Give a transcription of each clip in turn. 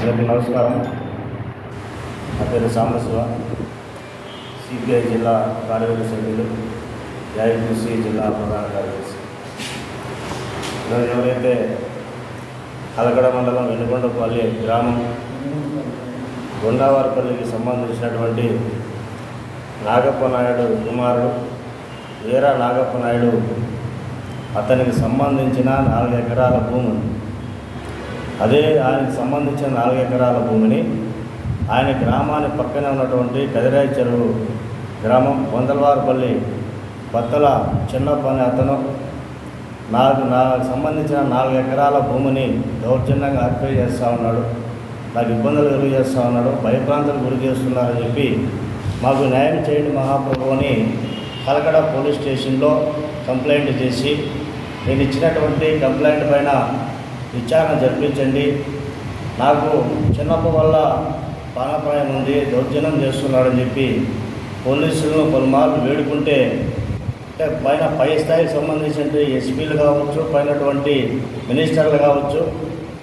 అందరికీ నమస్కారం. నా పేరు సాంబశివ. సిపిఐ జిల్లా కార్యవర్గ సభ్యులు ఏఐటీసీ జిల్లా ప్రధాన కార్యదర్శి. ఈరోజు ఎవరైతే కలకడ మండలం వెనుకొండపల్లి గ్రామం గుండావారిపల్లికి సంబంధించినటువంటి నాగప్ప నాయుడు కుమారుడు వీర నాగప్ప నాయుడు అతనికి సంబంధించిన నాలుగు ఎకరాల భూమి అదే ఆయనకు సంబంధించిన నాలుగు ఎకరాల భూమిని ఆయన గ్రామాన్ని పక్కనే ఉన్నటువంటి కదిరాయి చెరువు గ్రామం వందలవారిపల్లి బత్తల చిన్నప్ప అనే అతను నాకు నాకు సంబంధించిన నాలుగు ఎకరాల భూమిని దౌర్జన్యంగా ఆక్యుపై చేస్తూ ఉన్నాడు. నాకు ఇబ్బందులు కలుగు చేస్తూ ఉన్నాడు. భయభ్రాంతులు గురి చేస్తున్నారని చెప్పి మాకు న్యాయం చేయండి మహాప్రభు అని కలకడ పోలీస్ స్టేషన్లో కంప్లైంట్ చేసి నేను ఇచ్చినటువంటి కంప్లైంట్ పైన విచారణ జరిపించండి. నాకు చిన్నప్ప వల్ల ప్రాణాపాయం ఉంది దౌర్జన్యం చేస్తున్నాడని చెప్పి పోలీసులను పలుమార్లు వేడుకుంటే అంటే పైన పై స్థాయికి సంబంధించిన ఎస్పీలు కావచ్చు పైనటువంటి మినిస్టర్లు కావచ్చు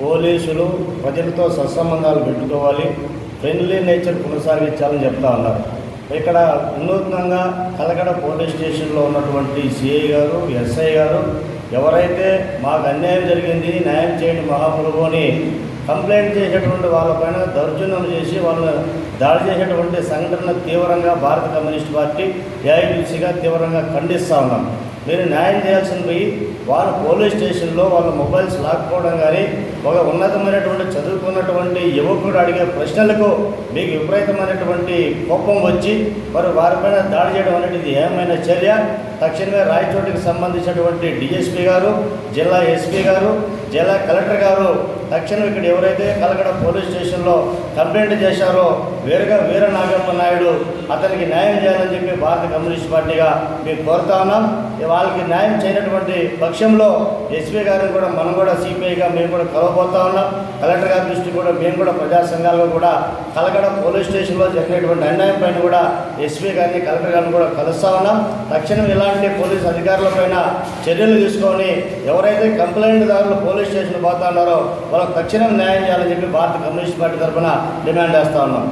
పోలీసులు ప్రజలతో సత్సంబంధాలు పెట్టుకోవాలి ఫ్రెండ్లీ నేచర్ కొనసాగించాలని చెప్తా ఉన్నారు. ఇక్కడ వినూత్నంగా కలగడ పోలీస్ స్టేషన్లో ఉన్నటువంటి సిఐ గారు ఎస్ఐ గారు ఎవరైతే మాకు అన్యాయం జరిగింది న్యాయం చేయండి మహాప్రభు అని కంప్లైంట్ చేసేటువంటి వాళ్ళపైన దౌర్జన్యం చేసి వాళ్ళని దాడి చేసేటువంటి సంఘటన తీవ్రంగా భారత కమ్యూనిస్ట్ పార్టీ ఏఐటీసీగా తీవ్రంగా ఖండిస్తూ ఉన్నాం. మీరు న్యాయం చేయాల్సిన పోయి వారు పోలీస్ స్టేషన్లో వాళ్ళ మొబైల్స్ లాక్కోవడం కానీ ఒక ఉన్నతమైనటువంటి చదువుకున్నటువంటి యువకుడు అడిగే ప్రశ్నలకు మీకు విపరీతమైనటువంటి కోపం వచ్చి మరి వారిపైన దాడి చేయడం అనేది ఏమైనా చర్య? తక్షణమే రాయచోటికి సంబంధించినటువంటి డిఎస్పీ గారు జిల్లా ఎస్పీ గారు జిల్లా కలెక్టర్ గారు తక్షణం ఇక్కడ ఎవరైతే కలకడ పోలీస్ స్టేషన్లో కంప్లైంట్ చేశారో వేరుగా వీర నాగమ్మ నాయుడు అతనికి న్యాయం చేయాలని చెప్పి భారత కమ్యూనిస్ట్ పార్టీగా మేము కోరుతా ఉన్నాం. వాళ్ళకి న్యాయం చేయనటువంటి పక్షంలో ఎస్పీ గారిని కూడా మనం కూడా సిపిఐగా మేము కూడా కలవబోతా ఉన్నాం. కలెక్టర్ గారి దృష్టి కూడా మేము కూడా ప్రజా సంఘాలుగా కూడా కలకడ పోలీస్ స్టేషన్లో జరిగినటువంటి అన్యాయం పైన కూడా ఎస్పీ గారిని కలెక్టర్ గారిని కూడా కలుస్తా ఉన్నాం. తక్షణం ఇలాంటి పోలీస్ అధికారులపైన చర్యలు తీసుకొని ఎవరైతే కంప్లైంట్ దారులు పోలీస్ స్టేషన్ పోతా ఉన్నారో వాళ్ళకి తక్షణం న్యాయం చేయాలని చెప్పి భారత కమ్యూనిస్ట్ పార్టీ తరఫున డిమాండ్ చేస్తా ఉన్నాం.